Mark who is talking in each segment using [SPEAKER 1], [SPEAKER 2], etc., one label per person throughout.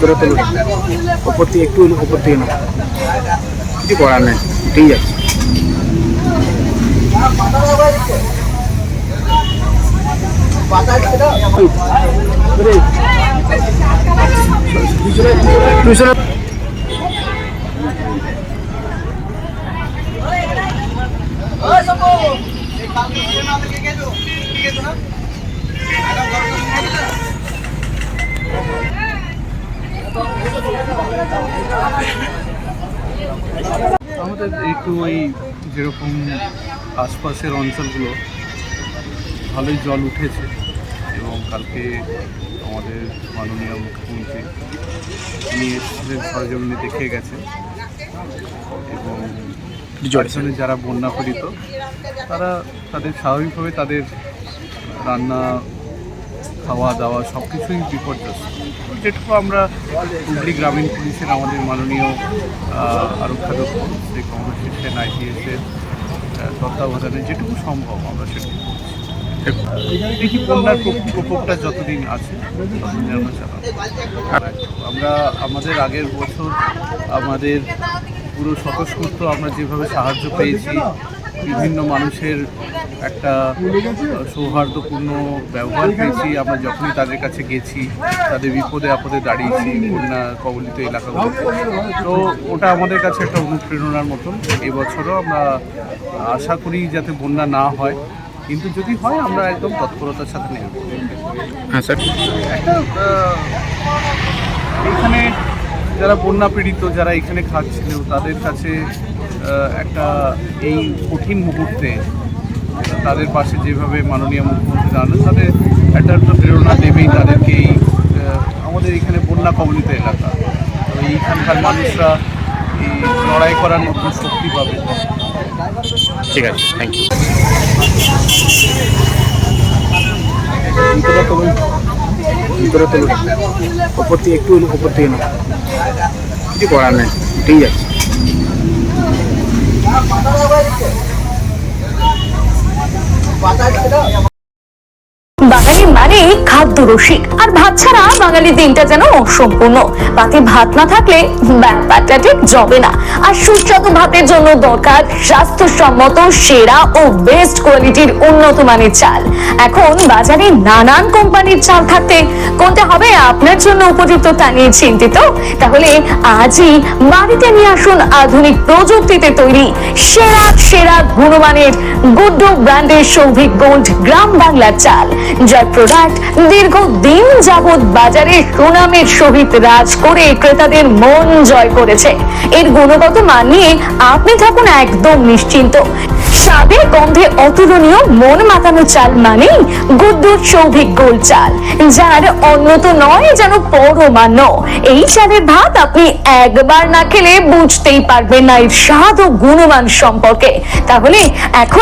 [SPEAKER 1] ভিতরে তোলো ওপর থেকে একটু ওপর থেকে না। কিছু করার নেই ঠিক আছে পিছনে
[SPEAKER 2] আমাদের একটু ওই যেরকম আশপাশের অঞ্চলগুলো ভালোই জল উঠেছে এবং কালকে আমাদের মাননীয় মুখ্যমন্ত্রী তিনি এসেছিলেন সরজমিনে দেখে গেছেন। এবং জলসনে যারা বন্যা পীড়িত তারা তাদের স্বাভাবিকভাবে তাদের রান্না খাওয়া দাওয়া সব কিছুই বিপর্যস্ত যেটুকু আমরা হুগলি গ্রামীণ পুলিশের আমাদের মাননীয় আহ, আরক্ষাধ্যক্ষ শ্রী কমলেশ্বর সেন আইপিএসের তত্ত্বাবধানে যেটুকু সম্ভব আমরা সেটুকু। দেখি বন্যার প্রকোপটা যতদিন আছে ততদিন আমরা চালাবো আমরা আমাদের আগের বছর আমাদের পুরো স্বতঃস্ফূর্ত আমরা যেভাবে সাহায্য পেয়েছি বিভিন্ন মানুষের একটা সৌহার্দ্যপূর্ণ ব্যবহার পেয়েছি। আমরা যখনই তাদের কাছে গেছি তাদের বিপদে আপদে দাঁড়িয়েছি বন্যা কবলিত এলাকাগুলোতে। তো ওটা আমাদের কাছে একটা অনুপ্রেরণার মতন। এবছরও আমরা আশা করি যাতে বন্যা না হয়। কিন্তু যদি হয় আমরা একদম তৎপরতার সাথে নেব
[SPEAKER 1] হ্যাঁ স্যার।
[SPEAKER 2] একটা এখানে যারা বন্যা পীড়িত যারা এখানে খাচ্ছিল তাদের কাছে একটা এই কঠিন মুহূর্তে তাদের পাশে যেভাবে মাননীয় মুখ্যমন্ত্রী দাঁড়ানো তাদের একটা একটা প্রেরণা দেবেই তাদেরকে এই আমাদের এখানে বন্যা কবলিত এলাকা। তো এইখানকার মানুষরা এই লড়াই করার মতন শক্তি পাবে।
[SPEAKER 1] ঠিক আছে থ্যাংক ইউ ওপর থেকে একটু উপর থেকে না কিছু করার নেই ঠিক আছে
[SPEAKER 3] বাঙালি মানে খাদ্য রসিক। আর ভাত ছাড়া বাঙালির দিনটা যেন অসম্পূর্ণ পাতে ভাত না থাকলে ব্যাপারটা ঠিক জবে না। আর সুস্বাদু ভাতের জন্য দরকার স্বাস্থ্যসম্মত, সেরা ও বেস্ট কোয়ালিটির উন্নত মানের চাল। এখন বাজারে নানান কোম্পানির চাল থাকতে কোনটা হবে আপনার জন্য উপযুক্ত তা নিয়ে চিন্তিত? তাহলে আজই বাড়িতে নিয়ে আসুন আধুনিক প্রযুক্তিতে তৈরি সেরা সেরা গুণমানের গুড্ডু ব্র্যান্ডের সৌভিক গোল্ড গ্রাম বাংলার চাল, যার প্রোডাক্ট দীর্ঘদিন যাবৎ বাজারে সুনামের সহিত রাজ করে ক্রেতাদের মন জয় করেছে। এর গুণগত মান নিয়ে আপনি থাকুন একদম নিশ্চিন্ত। স্বাদে গন্ধে অতুলনীয় মন মাতানো চাল গুড্ডুর সৌভিক গোল্ড চাল, যার অন্যত নয় যেন পরমান্য। এই চালের ভাত আপনি একবার না খেলে বুঝতেই পারবেন না এর স্বাদ ও গুণমান সম্পর্কে। তাহলে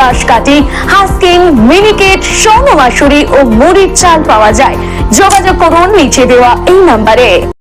[SPEAKER 3] বাঁশকাঠি হাস্কিং, মিনিকেট স্বর্ণ মাসুরি ও মুড়ির চাল পাওয়া যায়। যোগাযোগ করুন, নিচে দেওয়া এই নাম্বারে।